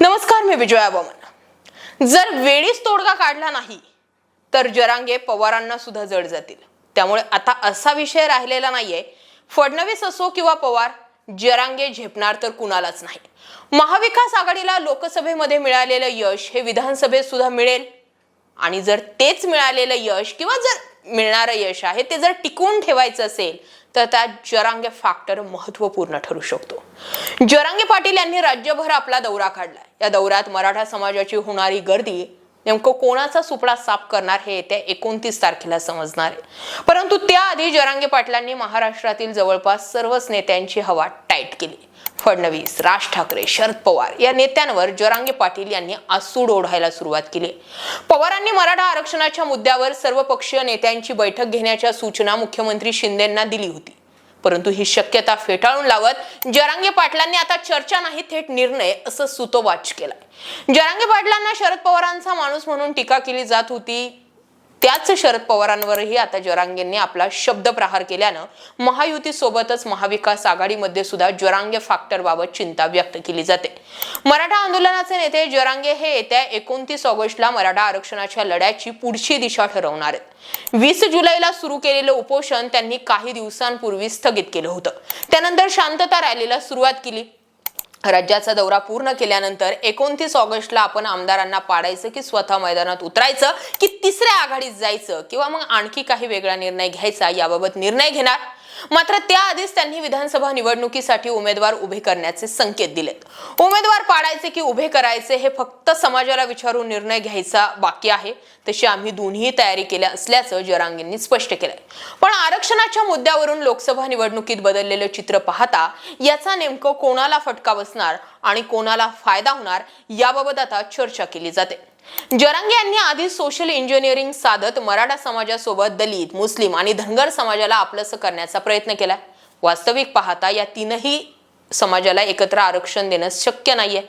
नमस्कार मी विजया बमन. जर वेळीच तोडगा काढला नाही तर जरांगे पवारांना सुद्धा जड जातील. त्यामुळे आता असा विषय राहिलेला नाहीये. फडणवीस असो किंवा पवार जरांगे झेपणार तर कुणालाच नाही. महाविकास आघाडीला लोकसभेमध्ये मिळालेलं यश हे विधानसभेत सुद्धा मिळेल. आणि जर तेच मिळालेलं यश किंवा जर मिळणारं यश आहे ते जर टिकवून ठेवायचं असेल तर त्यात जरांगे फॅक्टर महत्त्वपूर्ण ठरू शकतो. जरांगे पाटील यांनी राज्यभर आपला दौरा काढला या दौऱ्यात मराठा समाजाची होणारी गर्दी नेमकं कोणाचा सुपडा साफ करणार हे येत्या एकोणतीस तारखेला समजणार आहे. परंतु त्याआधी जरांगे पाटलांनी महाराष्ट्रातील जवळपास सर्वच नेत्यांची हवा टाईट केली. फडणवीस राज ठाकरे शरद पवार या नेत्यांवर जरांगे पाटील यांनी आसूड ओढायला सुरुवात केली. पवारांनी मराठा आरक्षणाच्या मुद्द्यावर सर्वपक्षीय नेत्यांची बैठक घेण्याच्या सूचना मुख्यमंत्री शिंदेंना दिली होती. परंतु ही शक्यता फेटाळून लावत जरांगे पाटलांनी आता चर्चा नाही थेट निर्णय असं सुतोवाच केलाय. जरांगे पाटलांना शरद पवारांचा माणूस म्हणून टीका केली जात होती. त्याच शरद पवारांवरही आता जरांगेंनी आपला शब्द प्रहार केल्यानं महायुती सोबतच महाविकास आघाडीमध्ये सुद्धा जरांगे फॅक्टर बाबत चिंता व्यक्त केली जाते. मराठा आंदोलनाचे नेते जरांगे हे येत्या एकोणतीस ऑगस्टला मराठा आरक्षणाच्या लढ्याची पुढची दिशा ठरवणार आहेत. वीस जुलैला सुरू केलेलं उपोषण त्यांनी काही दिवसांपूर्वी स्थगित केलं होतं. त्यानंतर शांतता रॅलीला सुरुवात केली. राज्याचा दौरा पूर्ण केल्यानंतर एकोणतीस ऑगस्टला आपण आमदारांना पाडायचं की स्वतः मैदानात उतरायचं की तिसऱ्या आघाडीत जायचं किंवा मग आणखी काही वेगळा निर्णय घ्यायचा याबाबत निर्णय घेणार मात्र त्याआधीच त्यांनी विधानसभा निवडणुकीसाठी उमेदवार उभे करण्याचे संकेत दिलेत. उमेदवार पाडायचे की उभे करायचे हे फक्त समाजाला विचारून निर्णय घ्यायचा बाकी आहे. तशी आम्ही दोन्ही तयारी केल्या असल्याचं जरांगेंनी स्पष्ट केलंय. पण आरक्षणाच्या मुद्द्यावरून लोकसभा निवडणुकीत बदललेलं चित्र पाहता याचा नेमकं कोणाला फटका बसणार आणि कोणाला फायदा होणार याबाबत आता चर्चा केली जाते. जरांगे यांनी आधी सोशल इंजिनिअरिंग साधत मराठा समाजासोबत दलित मुस्लिम आणि धनगर समाजाला आपलंसं करण्याचा प्रयत्न केला वास्तविक पाहता या तीनही समाजाला एकत्र आरक्षण देणं शक्य नाहीये.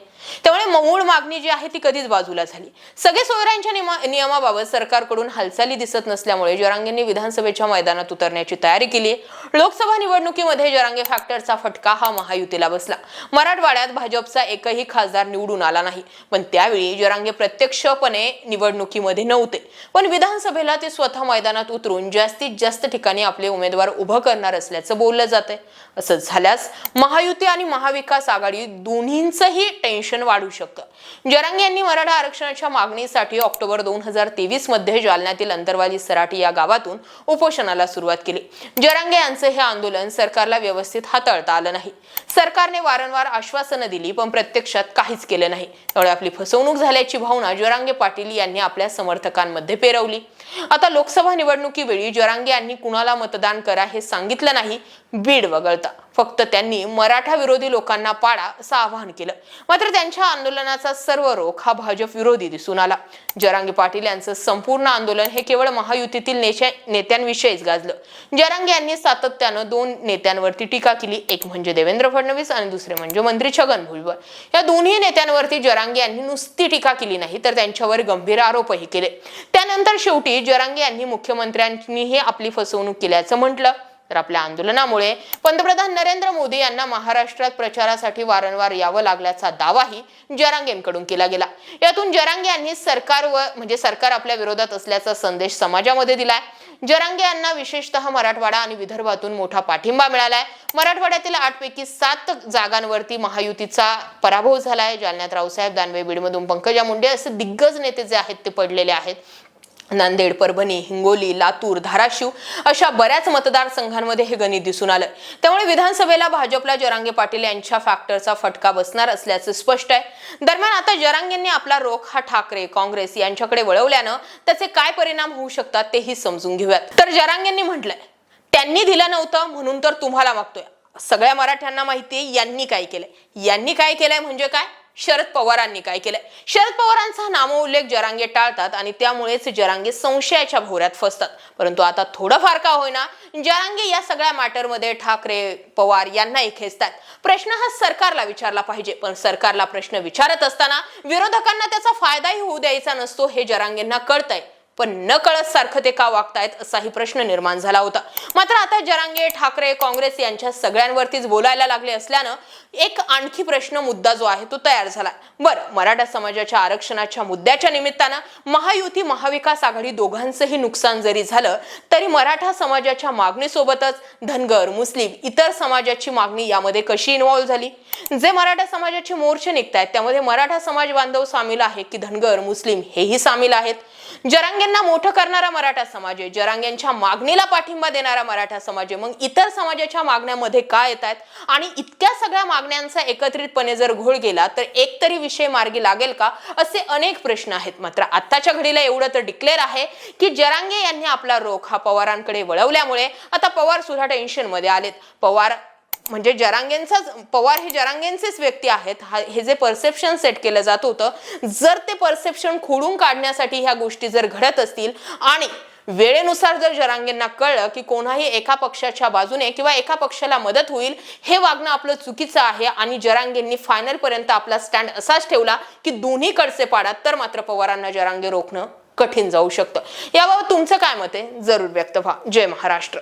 त्यामुळे मूळ मागणी जी आहे ती कधीच बाजूला झाली. सगळे सोयऱ्यांच्या नियमा- नियमाबाबत सरकारकडून हालचाली दिसत नसल्यामुळे जरांगेंनी विधानसभेच्या मैदानात उतरण्याची तयारी केली. लोकसभा निवडणुकीमध्ये जरांगे फॅक्टरचा फटका हा महायुतीला बसला. मराठवाड्यात भाजपचा एकही खासदार निवडून आला नाही. पण त्यावेळी जरांगे प्रत्यक्षपणे निवडणुकीमध्ये नव्हते. पण विधानसभेला ते स्वतः मैदानात उतरून जास्तीत जास्त ठिकाणी आपले उमेदवार उभं करणार असल्याचं बोललं जातंय. असं झाल्यास महायुती आणि महाविकास आघाडी दोन्हींचंही टेन्शन वाढू शकतं. जरांगे यांनी मराठा आरक्षणाच्या मागणीसाठी ऑक्टोबर दोन हजार तेवीसमध्ये जालन्यातील अंतरवाली सराटी या गावातून उपोषणाला सुरुवात केली. जरांगे यांचं हे आंदोलन सरकारला व्यवस्थित हाताळता आलं नाही. सरकारने वारंवार आश्वासनं दिली पण प्रत्यक्षात काहीच केलं नाही. त्यामुळे आपली फसवणूक झाल्याची भावना जरांगे पाटील यांनी आपल्या समर्थकांमध्ये पेरवली. आता लोकसभा निवडणुकीवेळी जरांगे यांनी कुणाला मतदान करा हे सांगितलं नाही बीड वगळता. फक्त त्यांनी मराठा विरोधी लोकांना पाडा असं आवाहन केलं. मात्र त्यांच्या आंदोलनाचा सर्व रोख हा भाजप विरोधी दिसून आला. जरांगे पाटील यांचं संपूर्ण आंदोलन हे केवळ महायुतीतील नेत्यांविषयीच गाजलं. जरांगे यांनी सातत्यानं दोन नेत्यांवरती टीका केली. एक म्हणजे देवेंद्र फडणवीस आणि दुसरे म्हणजे मंत्री छगन भुजबळ. या दोन्ही नेत्यांवरती जरांगे यांनी नुसती टीका केली नाही तर त्यांच्यावर गंभीर आरोपही केले. त्यानंतर शेवटी जरांगे यांनी मुख्यमंत्र्यांनीही आपली फसवणूक केल्याचं म्हटलं. तर आपल्या आंदोलनामुळे पंतप्रधान नरेंद्र मोदी यांना महाराष्ट्रात प्रचारासाठी वारंवार यावं लागल्याचा दावाही जरांगेंकडून केला गेला. यातून जरांगे यांनी सरकार व म्हणजे सरकार आपल्या विरोधात असल्याचा संदेश समाजामध्ये दिलाय. जरांगे यांना विशेषतः मराठवाडा आणि विदर्भातून मोठा पाठिंबा मिळालाय. मराठवाड्यातील आठ पैकी सात जागांवरती महायुतीचा पराभव झालाय. जालन्यात रावसाहेब दानवे बीडमधून पंकजा मुंडे असे दिग्गज नेते जे आहेत ते पडलेले आहेत. नांदेड परभणी हिंगोली लातूर धाराशिव अशा बऱ्याच मतदारसंघांमध्ये हे गणित दिसून आलं. त्यामुळे विधानसभेला भाजपला जरांगे पाटील यांच्या फॅक्टरचा फटका बसणार असल्याचं स्पष्ट आहे. दरम्यान आता जरांगेंनी आपला रोख हा ठाकरे काँग्रेस यांच्याकडे वळवल्यानं त्याचे काय परिणाम होऊ शकतात तेही समजून घेऊयात. तर जरांगेंनी म्हटलंय त्यांनी दिलं नव्हतं म्हणून तर तुम्हाला मागतोय. सगळ्या मराठ्यांना माहिती यांनी काय केलंय. यांनी काय केलंय म्हणजे काय? शरद पवारांनी काय केलंय? शरद पवारांचा नामोल्लेख जरांगे टाळतात आणि त्यामुळेच जरांगे संशयाच्या भोवऱ्यात फसतात. परंतु आता थोडंफार का होईना जरांगे या सगळ्या मॅटरमध्ये ठाकरे पवार यांनाही खेचतात. प्रश्न हा सरकारला विचारला पाहिजे पण सरकारला प्रश्न विचारत असताना विरोधकांना त्याचा फायदाही होऊ द्यायचा नसतो हे जरांगेंना कळतंय. पण न कळत सारखं ते का वागतायत असाही प्रश्न निर्माण झाला होता. मात्र आता जरांगे ठाकरे काँग्रेस यांच्या सगळ्यांवरतीच बोलायला लागले असल्यानं एक आणखी प्रश्न मुद्दा जो आहे तो तयार झाला. बरं मराठा समाजाच्या आरक्षणाच्या मुद्द्याच्या निमित्तानं महायुती महाविकास आघाडी दोघांचंही नुकसान जरी झालं तरी मराठा समाजाच्या मागणीसोबतच धनगर मुस्लिम इतर समाजाची मागणी यामध्ये कशी इन्व्हॉल्व्ह झाली? जे मराठा समाजाचे मोर्चे निघतायत त्यामध्ये मराठा समाज बांधव सामील आहे की धनगर मुस्लिम हेही सामील आहेत? जरांगेंना मोठं करणारा मराठा समाज आहे. जरांगेंच्या मागणीला पाठिंबा देणारा मराठा समाज आहे. मग इतर समाजाच्या मागण्यामध्ये काय येत आहेत? आणि इतक्या सगळ्या मागण्यांचा एकत्रितपणे जर घोळ गेला तर एक तरी विषय मार्गी लागेल का? असे अनेक प्रश्न आहेत. मात्र आत्ताच्या घडीला एवढं तर डिक्लेअर आहे की जरांगे यांनी आपला रोख हा पवारांकडे वळवल्यामुळे आता पवार सुद्धा टेन्शनमध्ये आलेत. पवार म्हणजे जरांगेंचाच पवार हे जरांगेंचेच व्यक्ती आहेत. हा हे जे परसेप्शन सेट केलं जात होतं जर ते परसेप्शन खोडून काढण्यासाठी ह्या गोष्टी जर घडत असतील आणि वेळेनुसार जर जरांगेंना कळलं की कोणाही एका पक्षाच्या बाजूने किंवा एका पक्षाला मदत होईल हे वागणं आपलं चुकीचं आहे आणि जरांगेंनी फायनलपर्यंत आपला स्टँड असाच ठेवला की दोन्ही कडचे पाडात तर मात्र पवारांना जरांगे रोखणं कठीण जाऊ शकतं. याबाबत तुमचं काय मत आहे? जरूर व्यक्त व्हा. जय महाराष्ट्र.